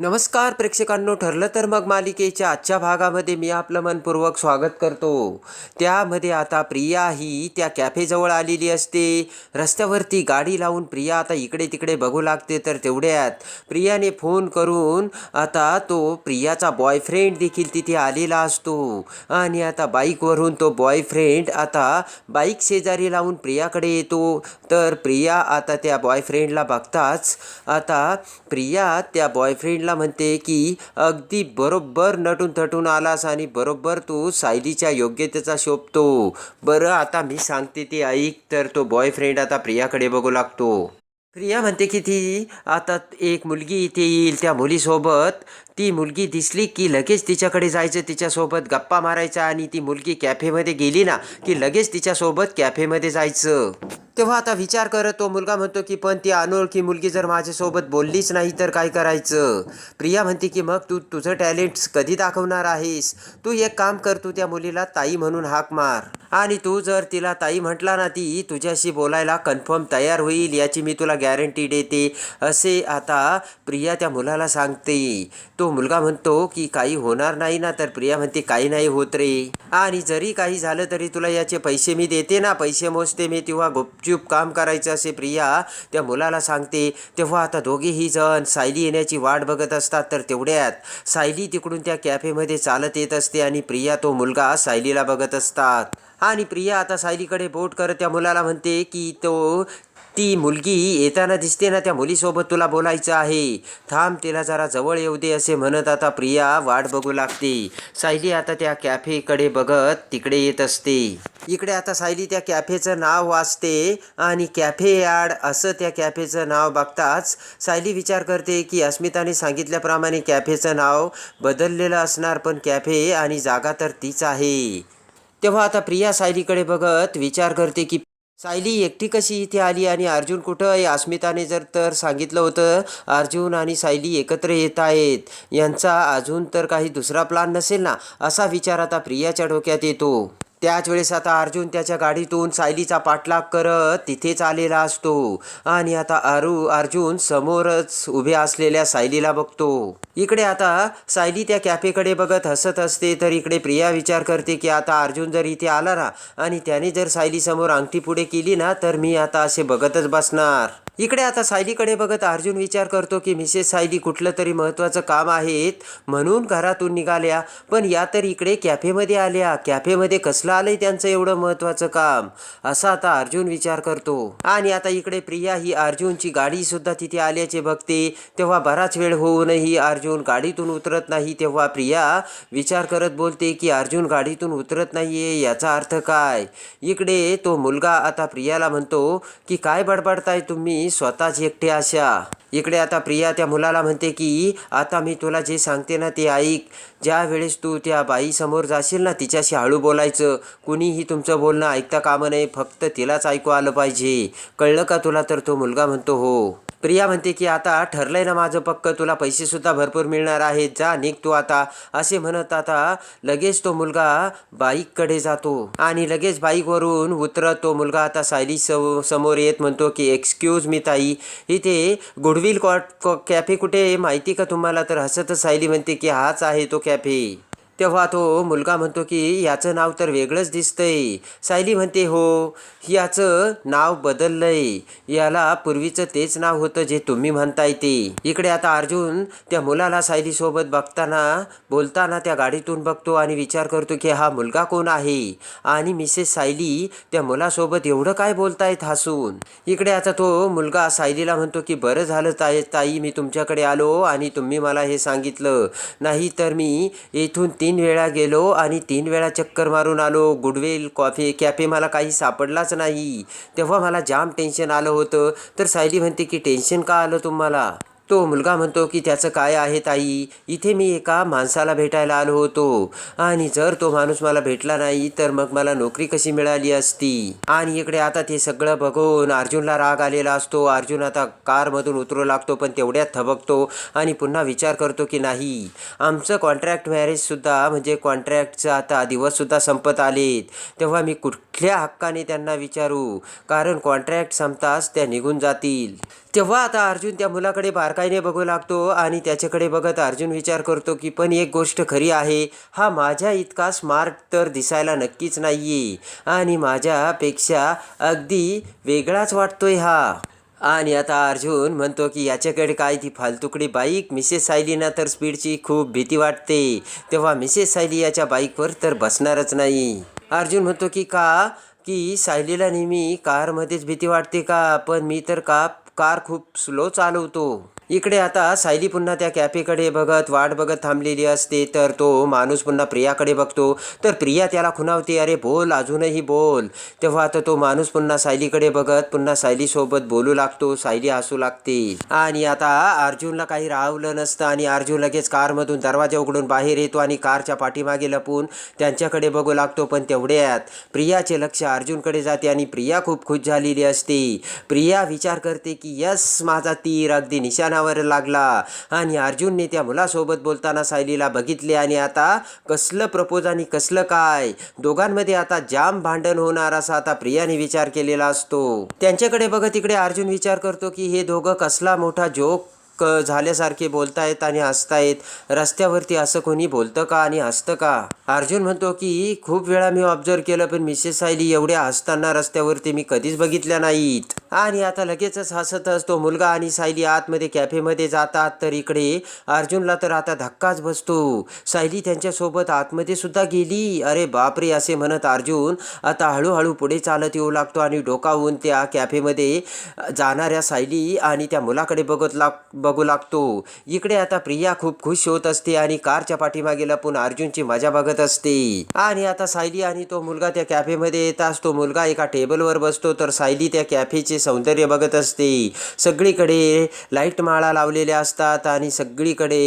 नमस्कार प्रेक्षकांनो ठरलं तर मग मालिकेच्या आजच्या भागामध्ये मी आपलं मनपूर्वक स्वागत करतो. त्यामध्ये आता प्रिया ही त्या कॅफेजवळ आलेली असते. रस्त्यावरती गाडी लावून प्रिया आता इकडे तिकडे बघू लागते तर तेवढ्यात प्रियाने फोन करून आता तो प्रियाचा बॉयफ्रेंड देखील तिथे आलेला असतो. आणि आता बाईकवरून तो बॉयफ्रेंड आता बाईक शेजारी लावून प्रियाकडे येतो. तर प्रिया आता त्या बॉयफ्रेंडला बघताच आता प्रिया त्या बॉयफ्रेंडला म्हणते की अगदी बरोबर नटून थटून आलास आणि बरोबर तू सायलीच्या योग्यतेचा शोभतो. बरं आता मी सांगते ती ऐक तर तो बॉयफ्रेंड आता प्रियाकडे बघू लागतो. प्रिया म्हणते की ती आता एक मुलगी इथे येईल त्या मुलीसोबत. ती मुलगी दिसली की लगेच तिच्याकडे जायचं तिच्यासोबत गप्पा मारायचा आणि ती मुलगी कॅफेमध्ये गेली ना की लगेच तिच्यासोबत कॅफेमध्ये जायचं. तेव्हा आता विचार करत तो मुलगा म्हणतो की पण ती अनोळखी मुलगी जर माझ्यासोबत बोललीच नाही तर काय करायचं? प्रिया म्हणते की मग तू तुझं टॅलेंट कधी दाखवणार आहेस? तू एक काम कर तू त्या मुलीला ताई म्हणून हाक मार. आणि तू जर तिला ताई म्हटला ना ती तुझ्याशी बोलायला कन्फर्म तयार होईल याची मी तुला गॅरंटी देते. असे आता प्रिया त्या मुलाला सांगते. तो मुलगा म्हणतो की काही होणार नाही ना. तर प्रिया म्हणते काही नाही होत रे. आणि जरी काही झालं तरी तुला याचे पैसे मी देते ना. पैसे मोजते मी तेव्हा गुपचूप काम करायचं असे प्रिया त्या मुलाला सांगते तेव्हा आता दोघेही जण सायली येण्याची वाट बघत असतात तर तेवढ्यात. सायली तिकडून त्या कॅफेमध्ये चालत येत असते आणि प्रिया तो मुलगा सायलीला बघत असतात. आणि प्रिया आता सायलीकडे बोट करत त्या मुलाला म्हणते की तो ती मुलगी येताना दिसते ना त्या मुलीसोबत तुला बोलायचं आहे. थांब तिला जरा जवळ येऊ दे असे म्हणत आता प्रिया वाट बघू लागते. सायली आता त्या कॅफेकडे बघत तिकडे येत असते. इकडे आता सायली त्या कॅफेचं नाव वाचते आणि कॅफे यार्ड असं त्या कॅफेचं नाव बघताच सायली विचार करते की अस्मिताने सांगितल्याप्रमाणे कॅफेचं नाव बदललेलं असणार पण कॅफे आणि जागा तर तीच आहे. तेव्हा आता प्रिया सायलीकडे बघत विचार करते की सायली एकटी कशी इथे आली आणि अर्जुन कुठं? आहे अस्मिताने जर तर सांगितलं होतं अर्जुन आणि सायली एकत्र येत आहेत. यांचा अजून तर काही दुसरा प्लान नसेल ना असा विचार आता प्रियाच्या डोक्यात येतो. त्याच वेळेस आता अर्जुन त्याच्या गाडीतून सायलीचा पाठलाग करत तिथेच आलेला असतो. आणि आता अरु अर्जुन समोरच उभे असलेल्या सायलीला बघतो. इकडे आता सायली त्या कॅफेकडे बघत हसत असते तर इकडे प्रिया विचार करते की आता अर्जुन जर इथे आला ना आणि त्याने जर सायली समोर अंगठी पुढे केली ना तर मी आता असे बघतच बसणार. इकडे आता सायलीकडे बघत अर्जुन विचार करतो की मिसेस सायली कुठलं तरी महत्त्वाचं काम आहेत म्हणून घरातून निघाल्या. पण या तर इकडे कॅफेमध्ये आल्या. कॅफेमध्ये कसलं आलंय त्यांचं एवढं महत्त्वाचं काम? असा आता अर्जुन विचार करतो. आणि आता इकडे प्रिया ही अर्जुनची गाडीसुद्धा तिथे आल्याचे बघते. तेव्हा बराच वेळ होऊनही अर्जुन गाडीतून उतरत नाही. तेव्हा प्रिया विचार करत बोलते की अर्जुन गाडीतून उतरत नाहीये. याचा अर्थ काय? इकडे तो मुलगा आता प्रियाला म्हणतो की काय बडबडताय तुम्ही? स्वतःच एकटे अशा. इकडे आता प्रिया त्या मुलाला म्हणते की आता मी तुला जे सांगते ना ते ऐक. ज्या वेळेस तू त्या बाईसमोर जाशील ना तिच्याशी हळू बोलायचं. कुणीही तुमचं बोलणं ऐकता कामं नाही फक्त तिलाच ऐकू आलं पाहिजे. कळलं का तुला? तर तो मुलगा म्हणतो हो. प्रिया म्हणते की आता ठरलंय ना माझं पक्क तुला पैसे सुद्धा भरपूर मिळणार आहेत जा निघ तू आता. असे म्हणत आता लगेच तो मुलगा बाईककडे जातो आणि लगेच बाईकवरून उतरत तो मुलगा आता सायली समोर येत म्हणतो की एक्सक्यूज मी ताई. इथे गुडविल कॉट कॅफे कुठे माहिती का तुम्हाला? तर हसतच सायली म्हणते की हाच आहे तो कॅफे. तेव्हा तो मुलगा म्हणतो की याचं नाव तर वेगळंच दिसतंय. सायली म्हणते हो याचं नाव बदललंय. याला पूर्वीचं तेच नाव होतं जे तुम्ही म्हणताय ते. इकडे आता अर्जुन त्या मुलाला सायलीसोबत बघताना बोलताना त्या गाडीतून बघतो आणि विचार करतो की हा मुलगा कोण आहे? आणि मिसेस सायली त्या मुलासोबत एवढं काय बोलतायत हसून? इकडे आता तो मुलगा सायलीला म्हणतो की बरं झालं ताई ताई मी तुमच्याकडे आलो आणि तुम्ही मला हे सांगितलं. नाही तर मी येथून तीन तीन वेळा गेलो आणि तीन वेळा चक्कर मारून आलो. गुडवेल कॉफी कॅफे मला काही सापडलाच नाही. तेव्हा मला जाम टेन्शन आलं होतं. तर सायली म्हणते की टेन्शन का आलं तुम्हाला? तो मुलगा म्हणतो की त्याचं काय आहे ताई? इथे मी एका माणसाला भेटायला आलो होतो. आणि जर तो माणूस मला भेटला नाही तर मग मला नोकरी कशी मिळाली असती? आणि इकडे आता ते सगळं बघून अर्जुनला राग आलेला असतो. अर्जुन आता कारमधून उतरू लागतो पण तेवढ्यात थबकतो आणि पुन्हा विचार करतो की नाही. आमचं कॉन्ट्रॅक्ट मॅरेजसुद्धा म्हणजे कॉन्ट्रॅक्टचं आता दिवससुद्धा संपत आलेत. तेव्हा मी कुठल्या हक्काने त्यांना विचारू? कारण कॉन्ट्रॅक्ट संपताच त्या निघून जातील. तेव्हा आता अर्जुन त्या मुलाकडे बारकाईने बघू लागतो आणि त्याच्याकडे बघत अर्जुन विचार करतो की पण एक गोष्ट खरी आहे. हा माझ्या इतका स्मार्ट तर दिसायला नक्कीच नाहीये. आणि माझ्यापेक्षा अगदी वेगळाच वाटतोय हा. आणि आता अर्जुन म्हणतो की याच्याकडे काय ती फालतुकडी बाईक? मिसेस सायलीना तर स्पीडची खूप भीती वाटते. तेव्हा मिसेस सायली याच्या बाईकवर तर बसणारच नाही. अर्जुन म्हणतो की का? की सायलीला नेहमी कारमध्येच भीती वाटते का? पण मी तर का कार खूप स्लो चालवतो. इकडे आता सायली पुन्हा त्या कॅफेकडे बघत वाट बघत थांबलेली असते. तर तो माणूस पुन्हा प्रियाकडे बघतो. तर प्रिया त्याला खुणावते अरे बोल अजूनही बोल. तेव्हा आता तो माणूस पुन्हा सायलीकडे बघत पुन्हा सायलीसोबत बोलू लागतो. सायली हसू लागते. आणि आता अर्जुनला काही राहवलं नसतं आणि अर्जुन लगेच कारमधून दरवाजा उघडून बाहेर येतो आणि कारच्या पाठीमागे लपून त्यांच्याकडे बघू लागतो. पण तेवढ्यात प्रियाचे लक्ष अर्जुनकडे जाते आणि प्रिया खूप खुश झालेली असते. प्रिया विचार करते की यस माझा तीर. अगदी कानावर लागला. आणि अर्जुनने त्या मुलासोबत बोलताना सायलीला बघितले आणि आता कसलं प्रपोज आणि कसलं काय? दोघांमध्ये आता जाम भांडण होणार असा आता प्रियाने विचार केलेला असतो. त्यांच्याकडे बघत इकडे अर्जुन विचार करतो की हे दोघं कसला मोठा जोक क झाल्यासारखे बोलतायत आणि हसतायत. रस्त्यावरती असं कोणी बोलतं का आणि हसतं का? अर्जुन म्हणतो की खूप वेळा मी ऑब्झर्व केलं पण मिसेस सायली एवढ्या हसताना रस्त्यावरती मी कधीच बघितल्या नाहीत. आणि आता लगेचच हसतच तो मुलगा आणि सायली आतमध्ये कॅफेमध्ये जातात तर इकडे अर्जुनला तर आता धक्काच बसतो. सायली त्यांच्यासोबत आतमध्ये सुद्धा गेली. अरे बापरे असे म्हणत अर्जुन आता हळूहळू पुढे चालत येऊ लागतो आणि डोकावून त्या कॅफेमध्ये जाणाऱ्या सायली आणि त्या मुलाकडे बघत लाग बघू लागतो. इकडे आता प्रिया खूप खुश होत असते आणि कारच्या पाठीमागे लपून अर्जुनची मजा बघत असते. आणि आता सायली आणि तो मुलगा त्या कॅफेमध्ये येताच तो मुलगा एका टेबलवर बसतो तर सायली त्या कॅफेचे सौंदर्य बघत असते. सगळीकडे लाइट माळा लावलेल्या असतात आणि सगळीकडे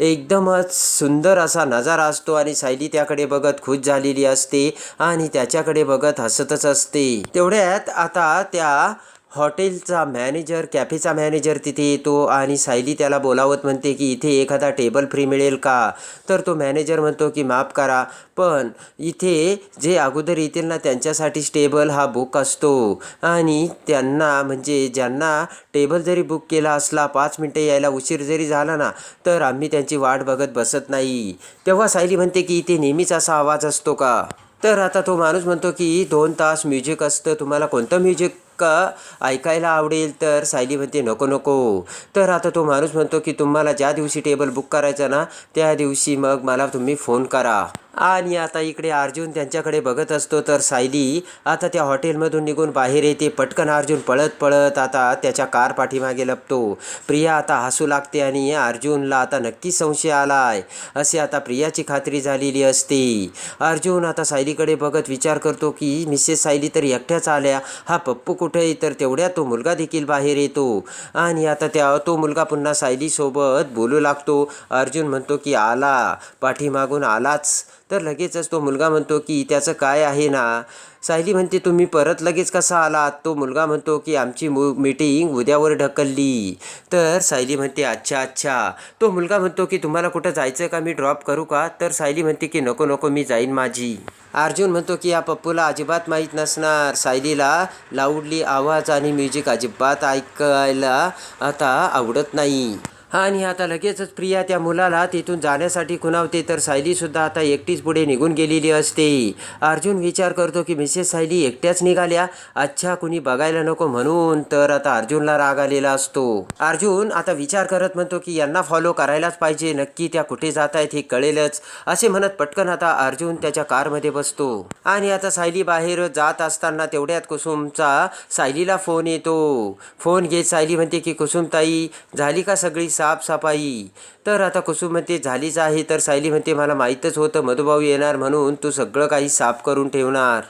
एकदमच सुंदर असा नजारा असतो आणि सायली त्याकडे बघत खुश झालेली असते आणि त्याच्याकडे बघत हसतच असते. तेवढ्यात आता त्या हॉटेलचा मॅनेजर कॅफेचा मॅनेजर तिथे येतो आणि सायली त्याला बोलावत म्हणते की इथे एखादा टेबल फ्री मिळेल का? तर तो मॅनेजर म्हणतो की माफ करा पण इथे जे अगोदर येतील ना त्यांच्यासाठीच टेबल हा बुक असतो. आणि त्यांना म्हणजे ज्यांना टेबल जरी बुक केला असला पाच मिनटं यायला उशीर जरी झाला ना तर आम्ही त्यांची वाट बघत बसत नाही. तेव्हा सायली म्हणते की इथे नेहमीच असा आवाज असतो का? तर आता तो माणूस म्हणतो की दोन तास म्युझिक असतं तुम्हाला कोणतं म्युझिक का ऐकायला आवडेल तर सायली म्हणते नको नको. तर आता तो माणूस म्हणतो की तुम्हाला ज्या दिवशी टेबल बुक करायचं ना त्या दिवशी मग मला तुम्ही फोन करा. आणि आता इकडे अर्जुन त्यांच्याकडे बघत असतो तर सायली आता त्या हॉटेलमधून निघून बाहेर येते. पटकन अर्जुन पळत पळत आता त्याच्या कार पाठीमागे लपतो. प्रिया आता हसू लागते आणि अर्जुनला आता नक्की संशय आलाय. असे आता प्रियाची खात्री झालेली असते. अर्जुन आता सायलीकडे बघत विचार करतो की मिसेस सायली तर एकट्याच आल्या. हा पप्पू कुठे तर तेवढ्या तो मुलगा देखील बाहेर येतो. आणि आता त्या तो मुलगा पुन्हा सायलीसोबत बोलू लागतो. अर्जुन म्हणतो की आला पाठीमागून आलाच. तर लगेचच तो मुलगा म्हणतो की त्याचं काय आहे ना? सायली म्हणते तुम्ही परत लगेच कसा आलात? तो मुलगा म्हणतो की आमची मु मीटिंग उद्यावर ढकलली. तर सायली म्हणते अच्छा अच्छा. तो मुलगा म्हणतो की तुम्हाला कुठं जायचं का? मी ड्रॉप करू का? तर सायली म्हणते की नको नको मी जाईन माझी. अर्जुन म्हणतो की या पप्पूला अजिबात माहीत नसणार. सायलीला लाऊडली आवाज आणि म्युझिक अजिबात ऐकायला आता आवडत नाही. आणि आता लगेचच प्रिया त्या मुलाला तिथून जाण्यासाठी खुणावते. तर सायलीसुद्धा आता एकटीच पुढे निघून गेलेली असते. अर्जुन विचार करतो की मिसेस सायली एकट्याच निघाल्या. अच्छा कुणी बघायला नको म्हणून. तर आता अर्जुनला राग आलेला असतो. अर्जुन आता विचार करत म्हणतो की यांना फॉलो करायलाच पाहिजे. नक्की त्या कुठे जात आहेत हे कळेलच. असे म्हणत पटकन आता अर्जुन त्याच्या कारमध्ये बसतो. आणि आता सायली बाहेर जात असताना तेवढ्यात कुसुमचा सायलीला फोन येतो. फोन घेत सायली म्हणते की कुसुमताई झाली का सगळी साफसफाई. तर आता कुसुम म्हणते झालीच आहे. तर सायली म्हणते मला माहीतच होतं मधुभाऊ येणार म्हणून तू सगळं काही साफ करून ठेवणार.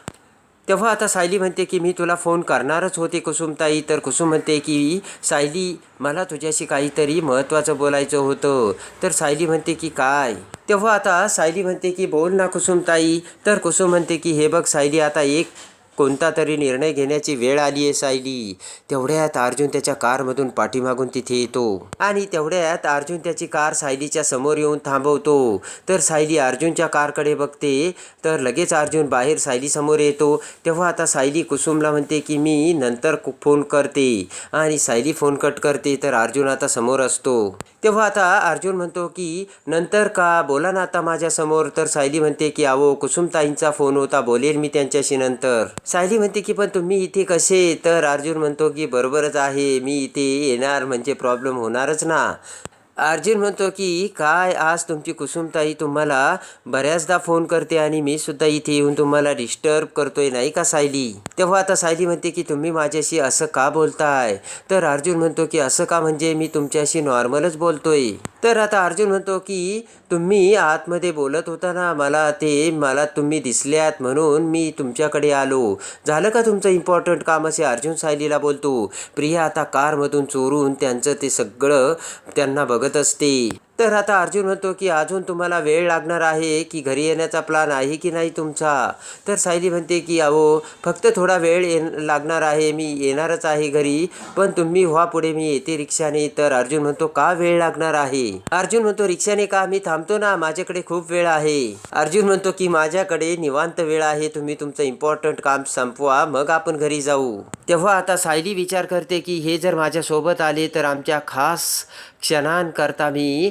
तेव्हा आता सायली म्हणते की मी तुला फोन करणारच होते कुसुमताई. तर कुसुम म्हणते की सायली मला तुझ्याशी काहीतरी महत्त्वाचं बोलायचं होतं. तर सायली म्हणते की काय? तेव्हा आता सायली म्हणते की बोल ना कुसुमताई. तर कुसुम म्हणते की हे बघ सायली आता एक कोणता तरी निर्णय घेण्याची वेळ आली आहे सायली. तेवढ्यात अर्जुन त्याच्या कारमधून पाठीमागून तिथे येतो. आणि तेवढ्यात अर्जुन त्याची कार सायलीच्या समोर येऊन थांबवतो. तर सायली अर्जुनच्या कारकडे बघते. तर लगेच अर्जुन बाहेर सायलीसमोर येतो. तेव्हा आता सायली कुसुमला म्हणते की मी नंतर कु- फोन करते. आणि सायली फोन कट करते. तर अर्जुन आता समोर असतो. तेव्हा आता अर्जुन म्हणतो की नंतर का? बोला ना आता माझ्यासमोर तर सायली म्हणते की अहो कुसुमताईंचा फोन होता बोलेल मी त्यांच्याशी नंतर. सायली म्हणते की पण तुम्ही इथे कसे? तर अर्जुन म्हणतो की बरोबरच आहे मी इथे येणार म्हणजे प्रॉब्लेम होणारच ना. अर्जुन म्हणतो की काय आज तुमची कुसुमताई तुम्हाला बऱ्याचदा फोन करते आणि मी सुद्धा इथे येऊन तुम्हाला डिस्टर्ब करतोय नाही का सायली? तेव्हा आता सायली म्हणते की तुम्ही माझ्याशी असं का बोलताय? तर अर्जुन म्हणतो की असं का म्हणजे मी तुमच्याशी नॉर्मलच बोलतोय. तर आता अर्जुन म्हणतो की तुम्ही आतमध्ये बोलत होता ना मला ते मला तुम्ही दिसल्यात म्हणून मी तुमच्याकडे आलो. झालं का तुमचं इम्पॉर्टंट काम असे अर्जुन सायलीला बोलतो? प्रिया आता कारमधून चोरून त्यांचं ते सगळं त्यांना बघत असते. तर आता अर्जुन म्हणतो की अजून तुम्हाला वेळ लागणार आहे की घरी येण्याचा प्लान आहे की नाही तुमचा? तर सायली म्हणते की अहो फक्त थोडा वेळ ये लागणार आहे. मी येणारच आहे घरी पण तुम्ही व्हा पुढे. मी येते रिक्षाने. तर अर्जुन म्हणतो का वेळ लागणार आहे? अर्जुन म्हणतो रिक्षाने का? मी थांबतो ना. माझ्याकडे खूप वेळ आहे. अर्जुन म्हणतो की माझ्याकडे निवांत वेळ आहे. तुम्ही तुमचं इम्पॉर्टंट काम संपवा. मग आपण घरी जाऊ. तेव्हा आता सायली विचार करते की हे जर माझ्यासोबत आले तर आमच्या खास क्षणांकरता मी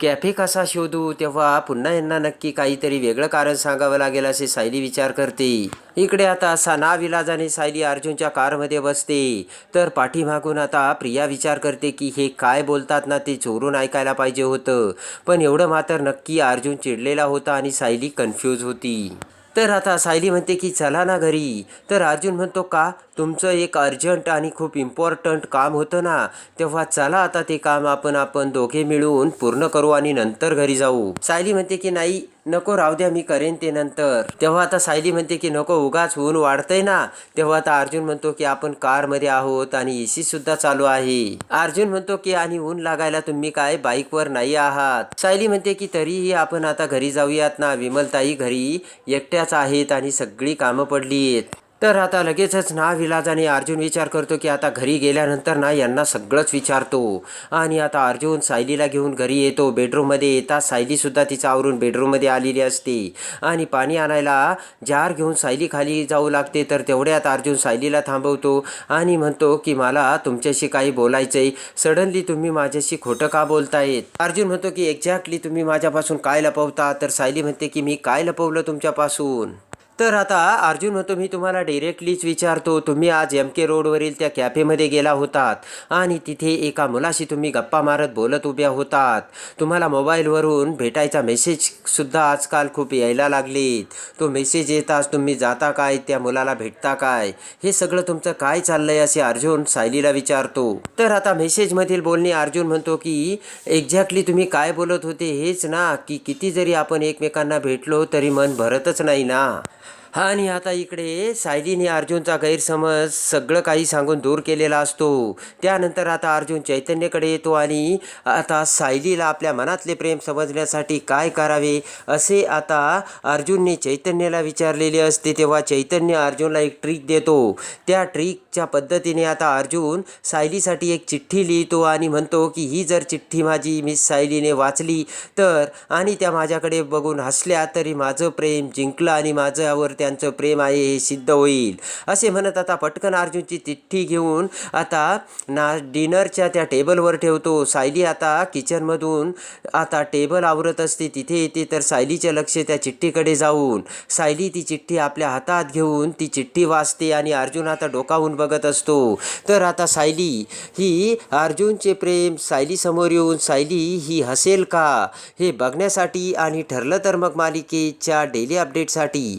कॅफे कसा शोधू? तेव्हा पुन्हा यांना नक्की काहीतरी वेगळं कारण सांगावं लागेल असे सायली विचार करते. इकडे आता सनाविलाजाने सायली अर्जुनच्या कारमध्ये बसते. तर पाठीमागून आता प्रिया विचार करते की हे काय बोलतात ना ते चोरून ऐकायला पाहिजे होतं. पण एवढं मात्र नक्की अर्जुन चिडलेला होता आणि सायली कन्फ्यूज होती. तर आता सायली म्हणते की चला ना घरी. तर अर्जुन म्हणतो का? तुमचं एक अर्जंट आणि खूप इम्पॉर्टंट काम होतं ना. तेव्हा चला आता ते काम आपण आपण दोघे मिळून पूर्ण करू आणि नंतर घरी जाऊ. सायली म्हणते की नाही नको राहू द्या मी करेन ते नंतर. तेव्हा आता सायली म्हणते की नको उगाच ऊन वाढतंय ना. तेव्हा आता अर्जुन म्हणतो की आपण कारमध्ये आहोत आणि एसी सुद्धा चालू आहे. अर्जुन म्हणतो की आणि ऊन लागायला तुम्ही काय बाईकवर नाही आहात? सायली म्हणते की तरीही आपण आता घरी जाऊयात ना. विमलताई घरी एकट्याच आहेत आणि सगळी कामं पडली आहेत तर आता लगेचच ना विलाजाने अर्जुन विचार करतो की आता घरी गेल्यानंतर ना यांना सगळंच विचारतो. आणि आता अर्जुन सायलीला घेऊन घरी येतो. बेडरूममध्ये येता सायलीसुद्धा तिचा आवरून बेडरूममध्ये आलेली असते. आणि पाणी आणायला जार घेऊन सायली खाली जाऊ लागते. तर तेवढ्यात अर्जुन सायलीला थांबवतो आणि म्हणतो की मला तुमच्याशी काही बोलायचं आहे सडनली तुम्ही माझ्याशी खोटं का बोलतायत? अर्जुन म्हणतो की एक्झॅक्टली तुम्ही माझ्यापासून काय लपवता? तर सायली म्हणते की मी काय लपवलं तुमच्यापासून? तर आता अर्जुन म्हणतो मी तुम्हाला डिरेक्टलीच विचारतो तुम्ही आज एम के रोडवरील त्या कॅफेमध्ये गेला होतात आणि तिथे एका मुलाशी तुम्ही गप्पा मारत बोलत उभ्या होतात. तुम्हाला मोबाईलवरून भेटायचा मेसेजसुद्धा आजकाल खूप यायला लागलेत. तो मेसेज येताच तुम्ही जाता काय त्या मुलाला भेटता काय? हे सगळं तुमचं काय चाललंय असे अर्जुन सायलीला विचारतो. तर आता मेसेजमधील बोलणे अर्जुन म्हणतो की एक्झॅक्टली तुम्ही काय बोलत होते हेच ना की किती जरी आपण एकमेकांना भेटलो तरी मन भरतच नाही ना. हा आणि आता इकडे सायलीने अर्जुनचा गैरसमज सगळं काही सांगून दूर केलेला असतो. त्यानंतर आता अर्जुन चैतन्यकडे येतो आणि आता सायलीला आपल्या मनातले प्रेम समजण्यासाठी काय करावे असे आता अर्जुनने चैतन्याला विचारलेले असते तेव्हा चैतन्य अर्जुनला एक ट्रिक देतो. त्या ट्रिकच्या पद्धतीने आता अर्जुन सायलीसाठी एक चिठ्ठी लिहितो आणि म्हणतो की ही जर चिठ्ठी माझी मिस सायलीने वाचली तर आणि त्या माझ्याकडे बघून हसल्या तरी माझं प्रेम जिंकलं आणि माझ्यावर त्यांचं प्रेम आहे हे सिद्ध होईल. असे म्हणत आता पटकन अर्जुनची चिठ्ठी घेऊन आता ना डिनरच्या त्या टेबलवर ठेवतो. सायली आता किचनमधून आता टेबल आवरत असते. तिथे येते तर सायलीचे लक्ष त्या चिठ्ठीकडे जाऊन. सायली ती चिठ्ठी आपल्या हातात घेऊन ती चिठ्ठी वाचते आणि अर्जुन आता डोकावून बघत असतो. तर आता सायली ही अर्जुनचे प्रेम सायली समोर येऊन सायली ही हसेल का? हे बघण्यासाठी आणि ठरलं तर मग मालिकेच्या डेली अपडेटसाठी.